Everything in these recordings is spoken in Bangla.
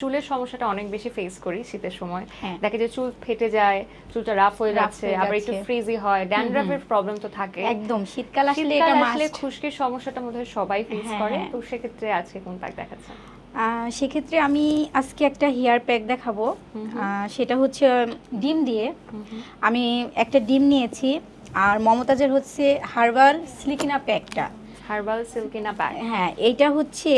চুলের সমস্যাটা অনেক বেশি ফেস করি শীতের সময়। হ্যাঁ। দেখে যে চুল ফেটে যায় চুলটা রাফ হয়ে যাচ্ছে আবার একটু ফ্রিজি হয় ড্যান্ড্রাফের প্রবলেম তো থাকে। একদম শীতকাল আসলে এটা আসলে খুশকির সমস্যাটা মধ্যে সবাই ফেস হ্যাঁ, করে। হ্যাঁ। তো সেক্ষেত্রে আজকে কোন প্যাক দেখাচ্ছে সেক্ষেত্রে আমি আজকে একটা হেয়ার প্যাক দেখাবো। সেটা হচ্ছে ডিম দিয়ে। আমি একটা ডিম নিয়েছি আর মমতাজের হচ্ছে হার্বাল স্লিকিনা প্যাকটা হার্বাল সিল্কিনা প্যাক হ্যাঁ এইটা হচ্ছে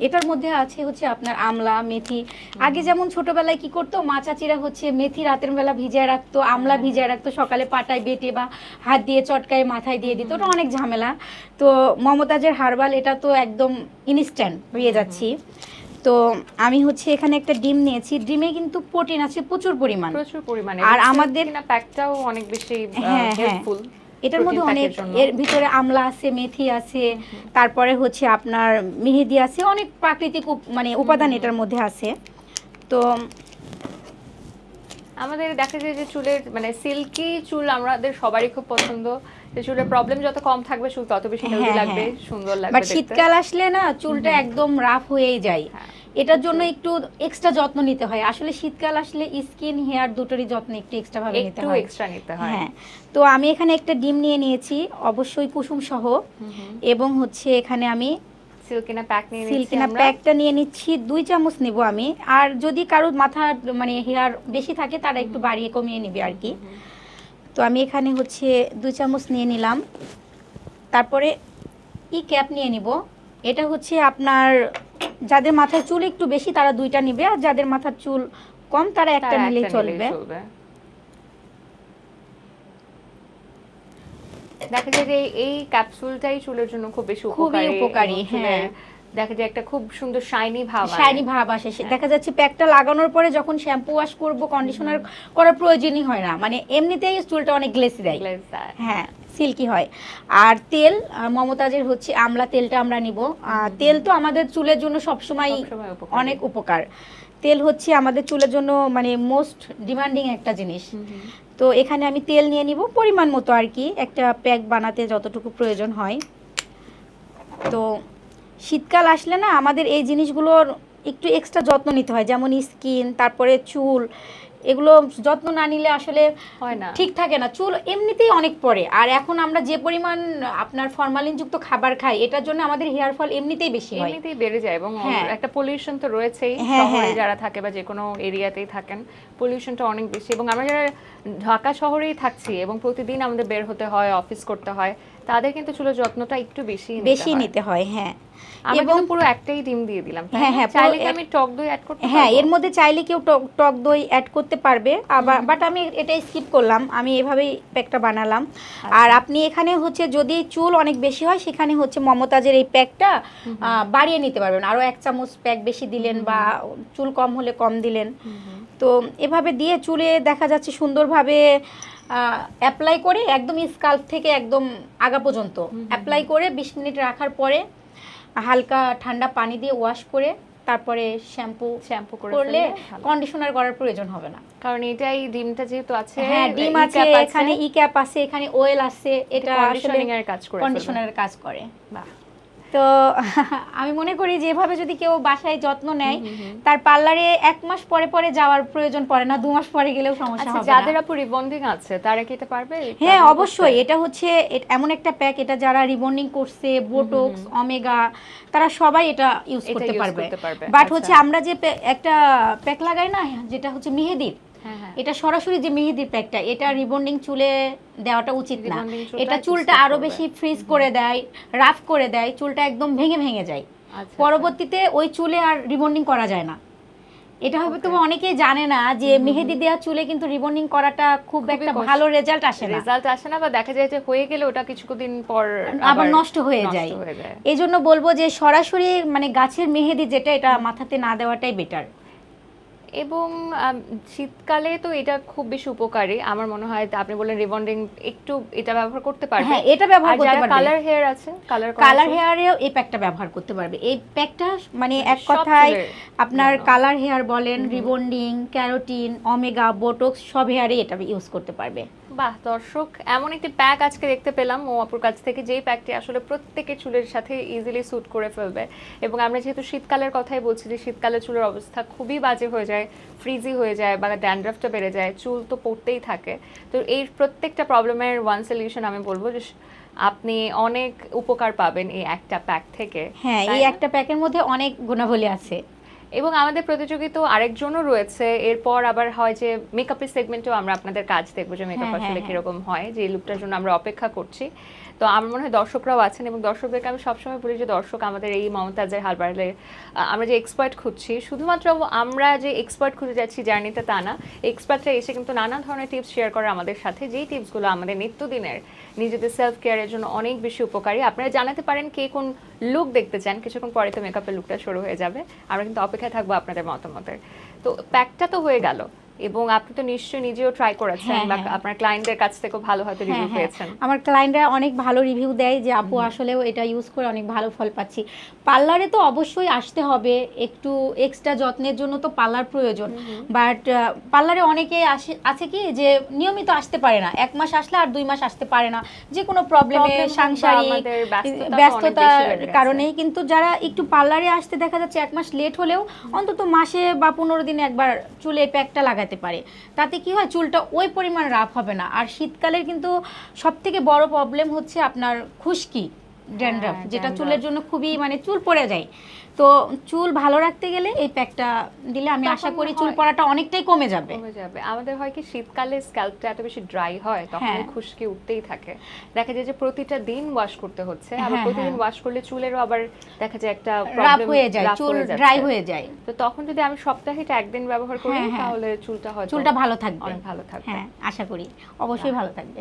এটার মধ্যে আছে হচ্ছে আপনার আমলা মেথি। আগে যেমন ছোটবেলায় কি করতো মা চাচিরা হচ্ছে মেথি রাতের বেলা ভিজিয়ে রাখতো আমলা ভিজিয়ে রাখতো সকালে পাটায় বেটে বা হাত দিয়ে চটকায় মাথায় দিয়ে দিত ওটা অনেক ঝামেলা। তো মমতাজের হার্বাল এটা তো একদম ইনস্ট্যান্ট পেয়ে যাচ্ছি। তো আমি হচ্ছে এখানে একটা ডিম নিয়েছি ডিমে কিন্তু প্রোটিন আছে প্রচুর পরিমাণ। প্রচুর পরিমাণে। আর আমাদের- প্যাকটাও অনেক বেশি হ্যাঁ, হ্যাঁ। হেল্পফুল এটার মধ্যে অনেক এর ভিতরে আমলা আছে মেথি আছে তারপরে হচ্ছে আপনার মেহেদি আছে অনেক প্রাকৃতিক মানে উপাদান এটার মধ্যে আছে। তো আমাদের দেখা যায় যে চুলের মানে সিল্কি চুল আমাদের সবারই খুব পছন্দ। যে চুলের প্রবলেম যত কম থাকবে চুল তত বেশি হেলদি হ্যাঁ, লাগবে হ্যাঁ। সুন্দর লাগবে বাট শীতকাল আসলে না চুলটা একদম রাফ হয়েই যায়। হ্যাঁ। এটার জন্য একটু এক্সট্রা যত্ন নিতে হয়। আসলে শীতকাল আসলে স্কিন হেয়ার দুটোরই যত্ন একটু এক্সট্রা ভাবে নিতে হয়। এক্সট্রা নিতে হয়। হ্যাঁ। তো আমি এখানে একটা ডিম নিয়ে নিয়েছি অবশ্যই কুসুম সহ। এবং হচ্ছে এখানে আমি সিল্কিনা প্যাক নিয়ে সিল্কিনা প্যাকটা নিয়ে নিচ্ছি দুই চামচ নিব আমি। আর যদি কারোর মাথা মানে হেয়ার বেশি থাকে তারা একটু বাড়িয়ে কমিয়ে নেবে আর কি। তো আমি এখানে হচ্ছে দুই চামচ নিয়ে নিলাম। তারপরে ই ক্যাপ নিয়ে নিব। এটা হচ্ছে আপনার যাদের মাথায় চুল একটু বেশি তারা দুইটা নিবে। আর যাদের মাথার চুল কম তারা একটা নিলেই চলবে। দেখা যায় যে এই ক্যাপসুলটাই চুলের জন্য খুব বেশি খুবই উপকারী হ্যাঁ। দেখা যায় একটা খুব সুন্দর শাইনি ভাব শাইনি ভাব আসে। দেখা যাচ্ছে প্যাকটা লাগানোর পরে যখন শ্যাম্পু ওয়াশ করব কন্ডিশনার করার প্রয়োজনই হয় না। মানে এমনিতেই চুলটা অনেক গ্লেসি দেয়। হ্যাঁ সিল্কি হয়। আর তেল মমতাজের হচ্ছে আমলা তেলটা আমরা নিব। তেল তো আমাদের চুলের জন্য সবসময় অনেক উপকার। তেল হচ্ছে আমাদের চুলের জন্য মানে মোস্ট ডিমান্ডিং একটা জিনিস। তো এখানে আমি তেল নিয়ে নিব, পরিমাণ মতো আর কি। একটা প্যাক বানাতে যতটুকু প্রয়োজন হয়। তো শীতকাল আসলে না, আমাদের এই জিনিসগুলোর একটু এক্সট্রা যত্ন নিতে হয়, যেমন স্কিন তারপরে চুল এগুলো যত্ন না নিলে আসলে হয় না। ঠিক থাকে না। চুল এমনিতেই অনেক পরে। আর এখন আমরা যে পরিমাণ আপনার ফরমালিন যুক্ত খাবার খাই এটার জন্য আমাদের হেয়ার ফল এমনিতেই বেশি হয়। এমনিতেই বেড়ে যায় এবং হ্যাঁ। একটা পলিউশন তো রয়েছেই হ্যাঁ, শহরে হ্যাঁ। যারা থাকে বা যে কোনো এরিয়াতেই থাকেন পলিউশনটা অনেক বেশি। এবং আমরা যারা ঢাকা শহরেই থাকছি এবং প্রতিদিন আমাদের বের হতে হয় অফিস করতে হয় তাদের কিন্তু চুলের যত্নটা একটু বেশি বেশি নিতে হয় হ্যাঁ। আমি এবং পুরো একটাই ডিম দিয়ে দিলাম হ্যাঁ? হ্যাঁ, চাইলে আমি টক দই অ্যাড করতে হ্যাঁ? এর মধ্যে চাইলে কেউ টক টক দই অ্যাড করতে পারবে আবার বাট আমি এটা স্কিপ করলাম আমি এভাবেই প্যাকটা বানালাম। আচ্ছা। আর আপনি এখানে হচ্ছে যদি চুল অনেক বেশি হয় সেখানে হচ্ছে মমতাজের এই প্যাকটা বাড়িয়ে নিতে পারবেন। আরও এক চামচ প্যাক বেশি দিলেন বা চুল কম হলে কম দিলেন। তো এভাবে দিয়ে চুলে দেখা যাচ্ছে সুন্দরভাবে অ্যাপ্লাই করে একদম স্কাল্প থেকে একদম আগা পর্যন্ত। অ্যাপ্লাই করে বিশ মিনিট রাখার পরে হালকা ঠান্ডা পানি দিয়ে ওয়াশ করে তারপরে শ্যাম্পু শ্যাম্পু করলে কন্ডিশনার করার প্রয়োজন হবে না। কারণ এটাই ডিমটা যেহেতু আছে হ্যাঁ ডিম আছে এখানে ই ক্যাপ আছে এখানে ওয়েল আছে এটা কন্ডিশনিং এর কাজ করে কন্ডিশনারের কাজ করে। বাহ। তো আমি মনে করি যে এভাবে যদি কেউ বাসায় যত্ন নেয় তার পার্লারে এক মাস পরে পরে যাওয়ার প্রয়োজন পড়ে না দু মাস পরে গেলেও সমস্যা আচ্ছা হবে যাদের আপু রিবন্ডিং আছে তারা কি এটা পারবে? হ্যাঁ অবশ্যই। এটা হচ্ছে এমন একটা প্যাক এটা যারা রিবন্ডিং করছে বোটক্স অমেগা তারা সবাই এটা ইউজ করতে পারবে। বাট আচ্ছা। হচ্ছে আমরা যে একটা প্যাক লাগাই না যেটা হচ্ছে মেহেদির এটা সরাসরি যে মেহেদির প্যাকটা এটা রিবন্ডিং চুলে দেওয়াটা উচিত না। এটা চুলটা আরও বেশি ফ্রিজ করে দেয় রাফ করে দেয় চুলটা একদম ভেঙে ভেঙে যায়। আচ্ছা, পরবর্তীতে ওই চুলে আর রিবন্ডিং করা যায় না। এটা হবে তো অনেকেই জানে না যে মেহেদি দেওয়া চুলে কিন্তু রিবন্ডিং করাটা খুব একটা ভালো রেজাল্ট আসে না। রেজাল্ট আসে না বা দেখা যায় যে হয়ে গেলে ওটা কিছুদিন পর আবার নষ্ট হয়ে হয়ে যায়। এই জন্য বলব যে সরাসরি মানে গাছের মেহেদি যেটা এটা মাথাতে না দেওয়াটাই বেটার এবং শীতকালে তো এটা খুব বেশি উপকারী। আমার মনে হয় আপনি বললেন রিবন্ডিং একটু এটা ব্যবহার করতে পারবে। হ্যাঁ এটা ব্যবহার করতে পারবে। কালার হেয়ার আছে কালার কালার হেয়ারেও এই প্যাকটা ব্যবহার করতে পারবে। এই প্যাকটা মানে এক সব কথায় আপনার কালার হেয়ার বলেন রিবন্ডিং ক্যারোটিন ওমেগা বোটক্স সব হেয়ারে এটা ইউজ করতে পারবে। বাহ দর্শক এমন একটি প্যাক আজকে দেখতে পেলাম। ও আপুর কাছ থেকে যেই প্যাকটি আসলে প্রত্যেকের চুলের সাথে ইজিলি স্যুট করে ফেলবে। এবং আমরা যেহেতু শীতকালের কথাই বলছি যে শীতকালে চুলের অবস্থা খুবই বাজে হয়ে যায় ফ্রিজি হয়ে যায় বা ড্যান্ড্রাফটা বেড়ে যায় চুল তো পড়তেই থাকে। তো এই প্রত্যেকটা প্রবলেমের ওয়ান সলিউশন আমি বলব যে আপনি অনেক উপকার পাবেন এই একটা প্যাক থেকে হ্যাঁ এই একটা প্যাকের মধ্যে অনেক গুণাবলী আছে। এবং আমাদের প্রতিযোগিতা আরেকজনও রয়েছে। এরপর আবার হয় যে মেকআপের সেগমেন্টেও আমরা আপনাদের কাজ দেখব যে মেকআপ হ্যাঁ, আসলে হ্যাঁ, কীরকম হয় যে লুকটার জন্য আমরা অপেক্ষা করছি। তো আমার মনে হয় দর্শকরাও আছেন এবং দর্শকদেরকে আমি সবসময় বলি যে দর্শক আমাদের এই মমতাজের হালবারের আমরা যে এক্সপার্ট খুঁজছি শুধুমাত্র আমরা যে এক্সপার্ট খুঁজে যাচ্ছি জার্নিতে তা না এক্সপার্টরা এসে কিন্তু নানা ধরনের টিপস শেয়ার করে আমাদের সাথে। যেই টিপসগুলো আমাদের নিত্যদিনের নিজেদের সেলফ কেয়ারের জন্য অনেক বেশি উপকারী। আপনারা জানাতে পারেন কে কোন লুক দেখতে চান, কিছুক্ষণ পরে তো মেকআপের লুকটা শুরু হয়ে যাবে। আমরা কিন্তু অপেক্ষায় থাকব আপনাদের মতামতের। তো প্যাকটা তো হয়ে গেল। এবং আপনি তো নিশ্চয়ই নিজেও ট্রাই করেছেন হ্যাঁ, বা হ্যাঁ। আপনার ক্লায়েন্টদের কাছ থেকেও ভালো হয়তো হ্যাঁ, রিভিউ হ্যাঁ। পেয়েছেন। আমার ক্লায়েন্টরা অনেক ভালো রিভিউ দেয় যে আপু আসলেও এটা ইউজ করে অনেক ভালো ফল পাচ্ছি। পার্লারে তো অবশ্যই আসতে হবে। একটু এক্সট্রা যত্নের জন্য তো পার্লার প্রয়োজন। বাট পার্লারে অনেকে আসে আছে কি যে নিয়মিত আসতে পারে না। এক মাস আসলে আর দুই মাস আসতে পারে না। যে কোনো প্রবলেমে সাংসারিক ব্যস্ততার। কারণেই কিন্তু যারা একটু পার্লারে আসতে দেখা যাচ্ছে এক মাস লেট হলেও অন্তত মাসে বা পনেরো দিনে একবার চুলে প্যাকটা লাগাতে পারে। তাতে কি হয়, চুলটা ওই পরিমাণ রাফ হবে না। আর শীতকালের কিন্তু সবথেকে বড় প্রবলেম হচ্ছে আপনার খুশকি। ড্যান্ড্রাফ হ্যাঁ, যেটা চুলের জন্য খুবই মানে চুল পড়ে যায়। তো চুল ভালো রাখতে গেলে এই প্যাকটা দিলে আমি আশা করি চুল পড়াটা অনেকটাই কমে যাবে। কমে যাবে। আমাদের হয় কি শীতকালে স্ক্যাল্পটা এত বেশি ড্রাই হয় তখন হ্যাঁ। খুশকি উঠতেই থাকে। দেখা যায় যে প্রতিটা দিন ওয়াশ করতে হচ্ছে আবার হ্যাঁ, প্রতিদিন। ওয়াশ করলে চুলেরও আবার দেখা যায় একটা প্রবলেম হয়ে যায় চুল ড্রাই হয়ে যায়। তো তখন যদি আমি সপ্তাহে এটা একদিন ব্যবহার করি। তাহলে চুলটা হয় চুলটা ভালো থাকবে। অনেক ভালো থাকবে। হ্যাঁ আশা করি। অবশ্যই ভালো থাকবে।